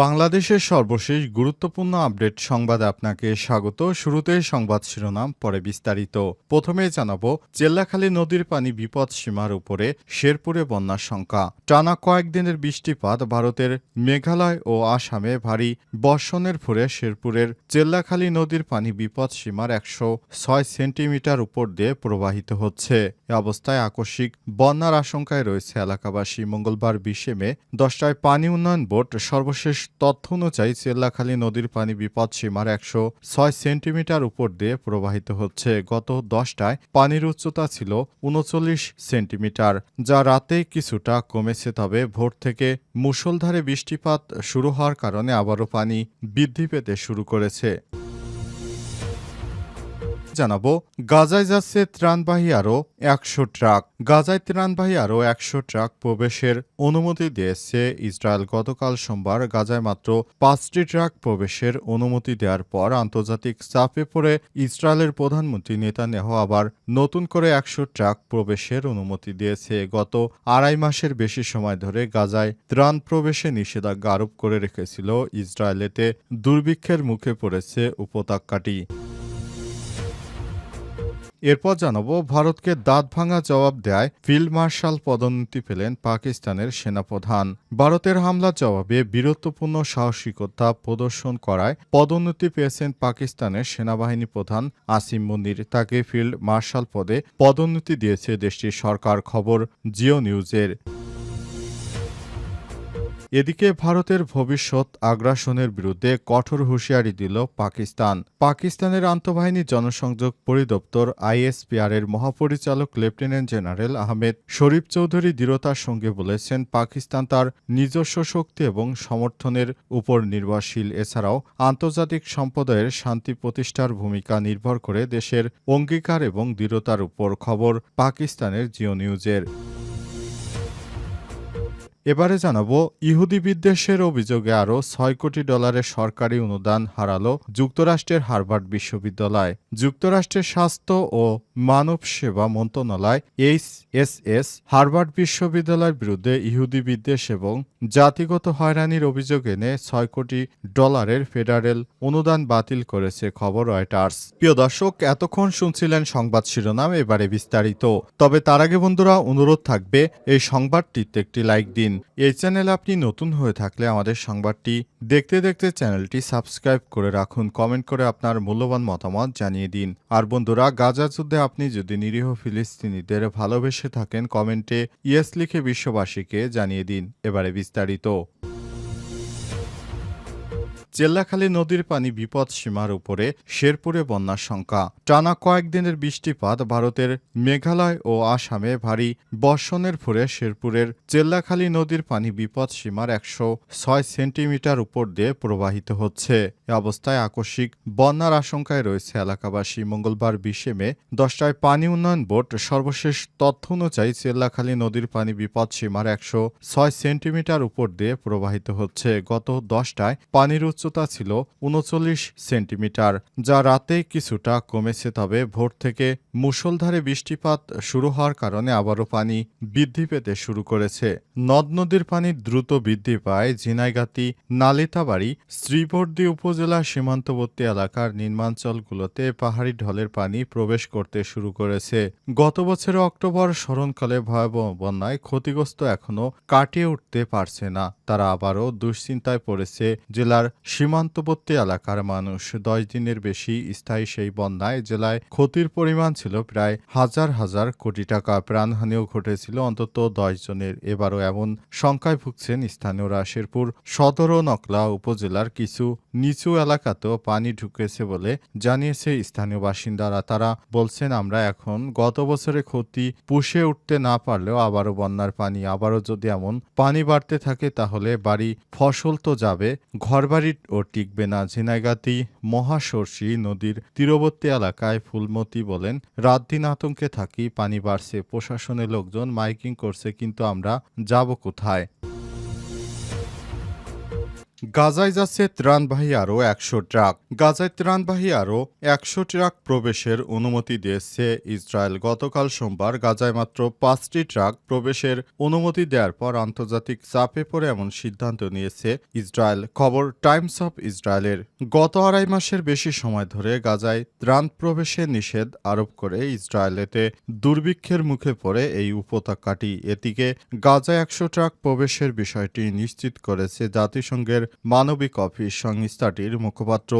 বাংলাদেশের সর্বশেষ গুরুত্বপূর্ণ আপডেট সংবাদে আপনাকে স্বাগত। শুরুতে সংবাদ শিরোনাম, পরে বিস্তারিত। প্রথমে জানাব চেল্লাখালী নদীর পানি বিপদ সীমার উপরে শেরপুরে বন্যার সংখ্যা। টানা কয়েকদিনের বৃষ্টিপাত ভারতের মেঘালয় ও আসামে ভারী বর্ষণের ফলে শেরপুরের চেল্লাখালী নদীর পানি বিপদ সীমার একশো ছয় সেন্টিমিটার উপর দিয়ে প্রবাহিত হচ্ছে। এ অবস্থায় আকস্মিক বন্যার আশঙ্কায় রয়েছে এলাকাবাসী। মঙ্গলবার বিশে মে দশটায় পানি উন্নয়ন বোর্ড সর্বশেষ তথ্য অনুযায়ী চেল্লাখালী নদীর পানি বিপদ সীমার একশো ছয় সেন্টিমিটার উপর দিয়ে প্রবাহিত হচ্ছে। গত দশটায় পানির উচ্চতা ছিল উনচল্লিশ সেন্টিমিটার, যা রাতে কিছুটা কমেছে, তবে ভোর থেকে মুষলধারে বৃষ্টিপাত শুরু হওয়ার কারণে আবারও পানি বৃদ্ধি পেতে শুরু করেছে। জানাব, গাজায় যাচ্ছে ত্রাণবাহী আরও একশো ট্রাক। গাজায় ত্রাণবাহী আরও একশো ট্রাক প্রবেশের অনুমতি দিয়েছে ইসরায়েল। গতকাল সোমবার গাজায় মাত্র পাঁচটি ট্রাক প্রবেশের অনুমতি দেওয়ার পর আন্তর্জাতিক চাপে পড়ে ইসরায়েলের প্রধানমন্ত্রী নেতানিয়াহ আবার নতুন করে একশো ট্রাক প্রবেশের অনুমতি দিয়েছে। গত আড়াই মাসের বেশি সময় ধরে গাজায় ত্রাণ প্রবেশে নিষেধাজ্ঞা আরোপ করে রেখেছিল ইসরায়েলেতে দুর্ভিক্ষের মুখে পড়েছে উপত্যকাটি। এরপর জানাব, ভারতকে দাঁত ভাঙা জবাব দেয় ফিল্ড মার্শাল পদোন্নতি পেলেন পাকিস্তানের সেনাপ্রধান। ভারতের হামলার জবাবে বীরত্বপূর্ণ সাহসিকতা প্রদর্শন করায় পদোন্নতি পেয়েছেন পাকিস্তানের সেনাবাহিনী প্রধান আসিম মন্দির তাকে ফিল্ড মার্শাল পদে পদোন্নতি দিয়েছে দেশটির সরকার খবর জিও নিউজের। এদিকে ভারতের ভবিষ্যৎ আগ্রাসনের বিরুদ্ধে কঠোর হুঁশিয়ারি দিল পাকিস্তান। পাকিস্তানের আন্তঃবাহিনী জনসংযোগ পরিদপ্তর আইএসপিআর এর মহাপরিচালক লেফটেন্যান্ট জেনারেল আহমেদ শরীফ চৌধুরী দৃঢ়তার সঙ্গে বলেছেন, পাকিস্তান তার নিজস্ব শক্তি এবং সমর্থনের উপর নির্ভরশীল। এছাড়াও আন্তর্জাতিক সম্প্রদায়ের শান্তি প্রতিষ্ঠার ভূমিকা নির্ভর করে দেশের অঙ্গীকার এবং দৃঢ়তার উপর খবর পাকিস্তানের জিও নিউজের। এবারে জানাব, ইহুদি বিদ্বেষের অভিযোগে আরও ছয় কোটি ডলারের সরকারি অনুদান হারালো যুক্তরাষ্ট্রের হার্ভার্ড বিশ্ববিদ্যালয়। যুক্তরাষ্ট্রের স্বাস্থ্য ও মানব সেবা মন্ত্রণালয় এইচ এস এস হার্ভার্ড বিশ্ববিদ্যালয়ের বিরুদ্ধে ইহুদি বিদ্বেষ এবং জাতিগত হয়রানির অভিযোগ এনে ছয় কোটি ডলারের ফেডারেল অনুদান বাতিল করেছে খবর রয়টার্স। প্রিয় দর্শক, এতক্ষণ শুনছিলেন সংবাদ শিরোনাম, এবারে বিস্তারিত। তবে তার আগে বন্ধুরা, অনুরোধ থাকবে, এই সংবাদটিতে একটি লাইক দিন। এই চ্যানেলে আপনি নতুন হয়ে থাকলে আমাদের সংবাদটি দেখতে দেখতে চ্যানেলটি সাবস্ক্রাইব করে রাখুন। কমেন্ট করে আপনার মূল্যবান মতামত জানিয়ে দিন। আর বন্ধুরা, গাজা যুদ্ধে আপনি যদি নিরীহ ফিলিস্তিনিদের ভালোবেসে থাকেন, কমেন্টে ইয়েস লিখে বিশ্ববাসীকে জানিয়ে দিন। এবারে বিস্তারিত। চেল্লাখালী নদীর পানি বিপদ সীমার উপরে শেরপুরে বন্যার সংখ্যা টানা কয়েকদিনের বৃষ্টিপাত ভারতের মেঘালয় ও আসামে ভারী বর্ষণের ফলে শেরপুরের চেল্লাখালী নদীর পানি বিপদ সীমার একশো ছয় সেন্টিমিটার উপর দিয়ে প্রবাহিত হচ্ছে। এ অবস্থায় আকস্মিক বন্যার আশঙ্কায় রয়েছে এলাকাবাসী। মঙ্গলবার বিশে মে দশটায় পানি উন্নয়ন বোর্ড সর্বশেষ তথ্য অনুযায়ী চেল্লাখালী নদীর পানি বিপদ সীমার একশো ছয় সেন্টিমিটার উপর দিয়ে প্রবাহিত হচ্ছে। গত দশটায় পানির উচ্চতা ছিল উনচল্লিশ সেন্টিমিটার, যা রাতে কিছুটা কমেছে। তবে ভোর থেকে মুষলধারে বৃষ্টিপাত শুরু হওয়ার কারণে আবারও পানি বৃদ্ধি পেতে শুরু করেছে। নদ নদীর পানি দ্রুত বৃদ্ধি পায়। ঝিনাইগাতি, নালিতাবাড়ি, শ্রীবর্দী উপজেলা সীমান্তবর্তী এলাকার নির্মাঞ্চলগুলোতে পাহাড়ি ঢলের পানি প্রবেশ করতে শুরু করেছে। গত বছরের অক্টোবর স্মরণকালে ভয়াবহ বন্যায় ক্ষতিগ্রস্ত এখনও কাটিয়ে উঠতে পারছে না। তারা আবারও দুশ্চিন্তায় পড়েছে। জেলার সীমান্তবর্তী এলাকার মানুষ দশ দিনের বেশি স্থায়ী সেই বন্যায় জেলায় ক্ষতির পরিমাণ ছিল প্রায় হাজার হাজার কোটি টাকা। প্রাণহানিও ঘটেছিল, অন্তত দশ জনের। এবারও এমন সংখ্যায় ভুগছেন স্থানীয়রা। শেরপুর সদর ও নকলা উপজেলার কিছু নিচু এলাকাতেও পানি ঢুকেছে বলে জানিয়েছে স্থানীয় বাসিন্দারা। তারা বলছেন, আমরা এখন গত বছরে ক্ষতি পুষে উঠতে না পারলেও আবারও বন্যার পানি। আবারও যদি এমন পানি বাড়তে থাকে, তাহলে বাড়ি ফসল তো যাবে, ঘরবাড়ি ও টিকবে না। ঝিনাইগাতি মহাসর্ষী নদীর তীরবর্তী এলাকায় ফুলমতি বলেন, রাত দিন আতঙ্কে থাকি, পানি বাড়ছে, প্রশাসনের লোকজন মাইকিং করছে, কিন্তু আমরা যাব কোথায়? গাজায় যাচ্ছে ত্রাণবাহী আরও একশো ট্রাক। গাজায় ত্রাণবাহী আরও একশো ট্রাক প্রবেশের অনুমতি দিয়েছে ইসরায়েল। গতকাল সোমবার গাজায় মাত্র পাঁচটি ট্রাক প্রবেশের অনুমতি দেওয়ার পর আন্তর্জাতিক চাপে পড়ে এমন সিদ্ধান্ত নিয়েছে ইসরায়েল। খবর টাইমস অফ ইসরায়েলের। গত আড়াই মাসের বেশি সময় ধরে গাজায় ত্রাণ প্রবেশে নিষেধ আরোপ করে ইসরায়েলেতে দুর্ভিক্ষের মুখে পড়ে এই উপত্যকাটি। এদিকে গাজায় একশো ট্রাক প্রবেশের বিষয়টি নিশ্চিত করেছে জাতিসংঘের মানবিক অফিস সংস্থাটির মুখপাত্র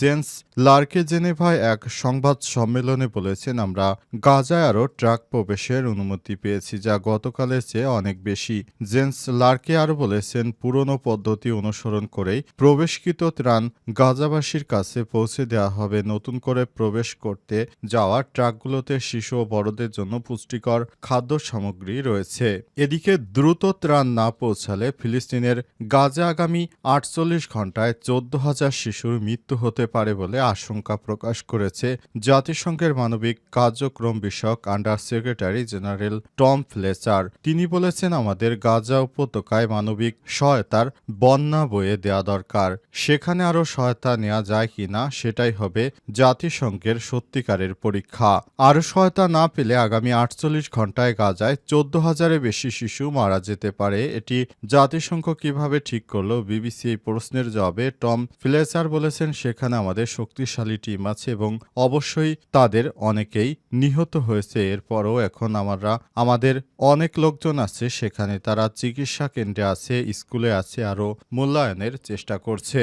জেন্স লার্কে জেনেভায় এক সংবাদ সম্মেলনে বলেছেন, আমরা গাজায় আরও ট্রাক প্রবেশের অনুমতি পেয়েছি, যা গতকালের চেয়ে অনেক বেশি। জেন্স লার্কে আরও বলেছেন, পুরনো পদ্ধতি অনুসরণ করেই প্রবেশকৃত ত্রাণ গাজাবাসীর কাছে পৌঁছে দেওয়া হবে। নতুন করে প্রবেশ করতে যাওয়া ট্রাকগুলোতে শিশু ও বড়দের জন্য পুষ্টিকর খাদ্য সামগ্রী রয়েছে। এদিকে দ্রুত ত্রাণ না পৌঁছালে ফিলিস্তিনের গাজা আগামী আটচল্লিশ ঘন্টায় চোদ্দ হাজার শিশুর মৃত্যু হতে পারে বলে আশঙ্কা প্রকাশ করেছে জাতিসংঘের মানবিক কার্যক্রম বিষয়ক under secretary general Tom Fletcher. তিনি বলেছেন, আমাদের গাজা উপত্যকায় মানবিক সহায়তার বন্যা বয়ে দেওয়া দরকার। সেখানে আরও সহায়তা নেওয়া যায় কিনা সেটাই হবে জাতিসংঘের সত্যিকারের পরীক্ষা। আরও সহায়তা না পেলে আগামী আটচল্লিশ ঘন্টায় গাজায় চোদ্দ হাজারের বেশি শিশু মারা যেতে পারে। এটি জাতিসংঘ কীভাবে ঠিক করল, বিবিসি এই প্রশ্নের জবাবে টম ফিলেসার বলেছেন, সেখানে আমাদের শক্তিশালী টিম আছে এবং অবশ্যই তাদের অনেকেই নিহত হয়েছে। এরপরও এখন আমরা, আমাদের অনেক লোকজন আছে, সেখানে তারা চিকিৎসা কেন্দ্রে আছে, স্কুলে আছে, আরও মূল্যায়নের চেষ্টা করছে।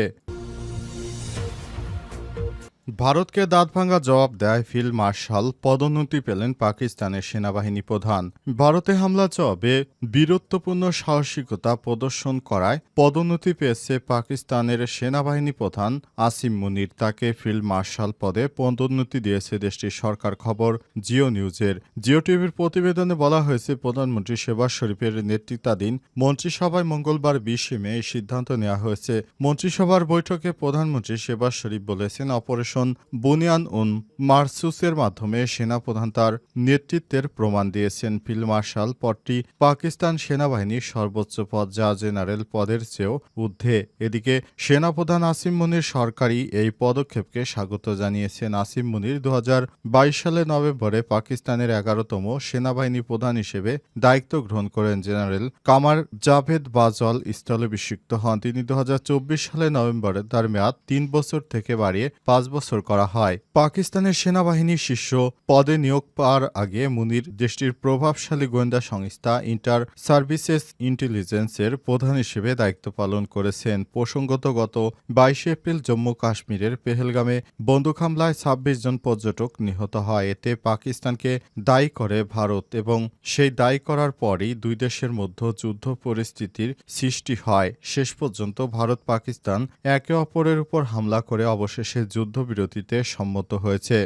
ভারতকে দাঁতভাঙ্গা জবাব দেয় ফিল্ড মার্শাল পদোন্নতি পেলেন পাকিস্তানের সেনাবাহিনী প্রধান। ভারতে হামলা জবাবে বীরত্বপূর্ণ সাহসিকতা প্রদর্শন করায় পদোন্নতি পেয়েছে পাকিস্তানের সেনাবাহিনী প্রধান আসিম মুনির। তাকে ফিল্ড মার্শাল পদে পদোন্নতি দিয়েছে দেশটির সরকার খবর জিও নিউজের। জিও টিভির প্রতিবেদনে বলা হয়েছে, প্রধানমন্ত্রী শেবাজ শরীফের নেতৃত্বাধীন মন্ত্রিসভায় মঙ্গলবার বিশে মে এই সিদ্ধান্ত নেওয়া হয়েছে। মন্ত্রিসভার বৈঠকে প্রধানমন্ত্রী শেবাজ শরীফ বলেছেন, অপারেশন বুনিয়ান উন মারসুসের মাধ্যমে সেনাপ্রধান তার নেতৃত্বের প্রমাণ দিয়েছেন। ফিল্ড মার্শাল পদটি পাকিস্তান সেনাবাহিনীর সর্বোচ্চ পদ, যা জেনারেল পদের চেয়েও ঊর্ধ্বে। এদিকে সেনাপ্রধান আসিম মুনির সরকারি এই পদক্ষেপকে স্বাগত জানিয়েছেন। আসিম মুনির দু হাজার বাইশ সালে নভেম্বরে পাকিস্তানের এগারোতম সেনাবাহিনী প্রধান হিসেবে দায়িত্ব গ্রহণ করেন। জেনারেল কামার জাভেদ বাজল স্থলাভিষিক্ত হন। তিনি দু হাজার চব্বিশ সালে নভেম্বরে তার মেয়াদ তিন বছর থেকে বাড়িয়ে পাঁচ বছর করা হয়। পাকিস্তানের সেনাবাহিনীর শীর্ষ পদে নিয়োগ পাওয়ার আগে মুনির দেশটির প্রভাবশালী গোয়েন্দা সংস্থা ইন্টার সার্ভিসেস ইন্টেলিজেন্সের প্রধান হিসেবে দায়িত্ব পালন করেছেন। প্রসঙ্গত, গত বাইশে এপ্রিল জম্মু কাশ্মীরের পেহেলগামে বন্দুক হামলায় ছাব্বিশ জন পর্যটক নিহত হয়। এতে পাকিস্তানকে দায়ী করে ভারত এবং সেই দায়ী করার পরই দুই দেশের মধ্যে যুদ্ধ পরিস্থিতির সৃষ্টি হয়। শেষ পর্যন্ত ভারত পাকিস্তান একে অপরের উপর হামলা করে অবশেষে যুদ্ধবিরতিতে সম্মত হয়েছে।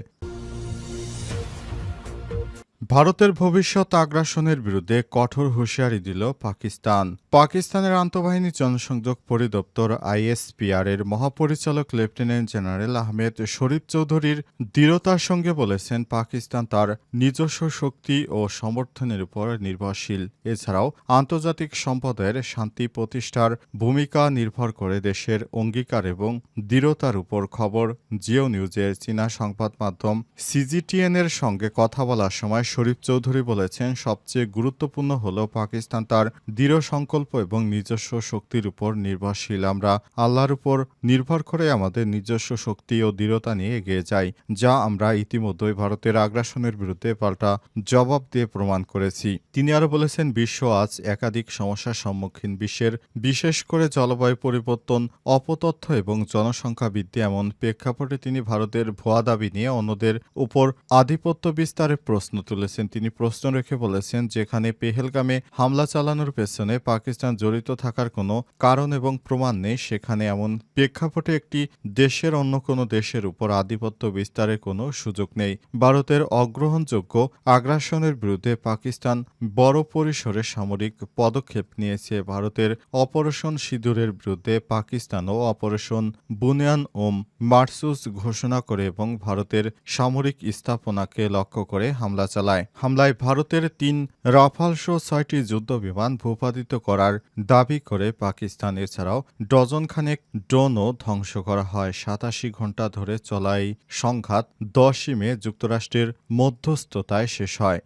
ভারতের ভবিষ্যৎ আগ্রাসনের বিরুদ্ধে কঠোর হুঁশিয়ারি দিল পাকিস্তান। পাকিস্তানের আন্তঃবাহিনী জনসংযোগ পরিদপ্তর আইএসপিআর এর মহাপরিচালক লেফটেন্যান্ট জেনারেল আহমেদ শরীফ চৌধুরীর দৃঢ়তার সঙ্গে বলেছেন, পাকিস্তান তার নিজস্ব শক্তি ও সমর্থনের উপর নির্ভরশীল। এছাড়াও আন্তর্জাতিক সম্পদের শান্তি প্রতিষ্ঠার ভূমিকা নির্ভর করে দেশের অঙ্গীকার এবং দৃঢ়তার উপর খবর। জিও নিউজের চীনা সংবাদ মাধ্যম সিজিটিএন এর সঙ্গে কথা বলার সময় শরীফ চৌধুরী বলেছেন, সবচেয়ে গুরুত্বপূর্ণ হল পাকিস্তান তার দৃঢ় সংকল্প এবং নিজস্ব শক্তির উপর নির্ভরশীল। আমরা আল্লাহর উপর নির্ভর করে আমাদের নিজস্ব শক্তি ও দৃঢ়তা নিয়ে এগিয়ে যাই, যা আমরা ইতিমধ্যেই ভারতের আগ্রাসনের বিরুদ্ধে পাল্টা জবাব দিয়ে প্রমাণ করেছি। তিনি আরও বলেছেন, বিশ্ব আজ একাধিক সমস্যার সম্মুখীন। বিশ্বের বিশেষ করে জলবায়ু পরিবর্তন, অপতথ্য এবং জনসংখ্যা বৃদ্ধি এমন প্রেক্ষাপটে তিনি ভারতের ভুয়া দাবি নিয়ে অন্যদের উপর আধিপত্য বিস্তারের প্রশ্ন তুলেছেন। তিনি প্রশ্ন রেখে বলেছেন, যেখানে পেহেলগামে হামলা চালানোর পেছনে পাকিস্তান জড়িত থাকার কোনো কারণ এবং প্রমাণ নেই, সেখানে এমন প্রেক্ষাপটে একটি দেশের অন্য কোনো দেশের উপর আধিপত্য বিস্তারের কোনো সুযোগ নেই। ভারতের অগ্রহণযোগ্য আগ্রাসনের বিরুদ্ধে পাকিস্তান বড় পরিসরে সামরিক পদক্ষেপ নিয়েছে। ভারতের অপারেশন সিঁদুরের বিরুদ্ধে পাকিস্তানও অপারেশন বুনিয়ান ওম মার্সুস ঘোষণা করে এবং ভারতের সামরিক স্থাপনাকে লক্ষ্য করে হামলা চালায়। চালায় হামলায় ভারতের তিন রাফাল সহ ছয়টি যুদ্ধ বিমান ভূপাতিত করার দাবি করে পাকিস্তান। এছাড়াও ডজনখানেক ড্রোনও ধ্বংস করা হয়। সাতাশি ঘণ্টা ধরে চলা এই সংঘাত দশই মে যুক্তরাষ্ট্রের মধ্যস্থতায় শেষ হয়।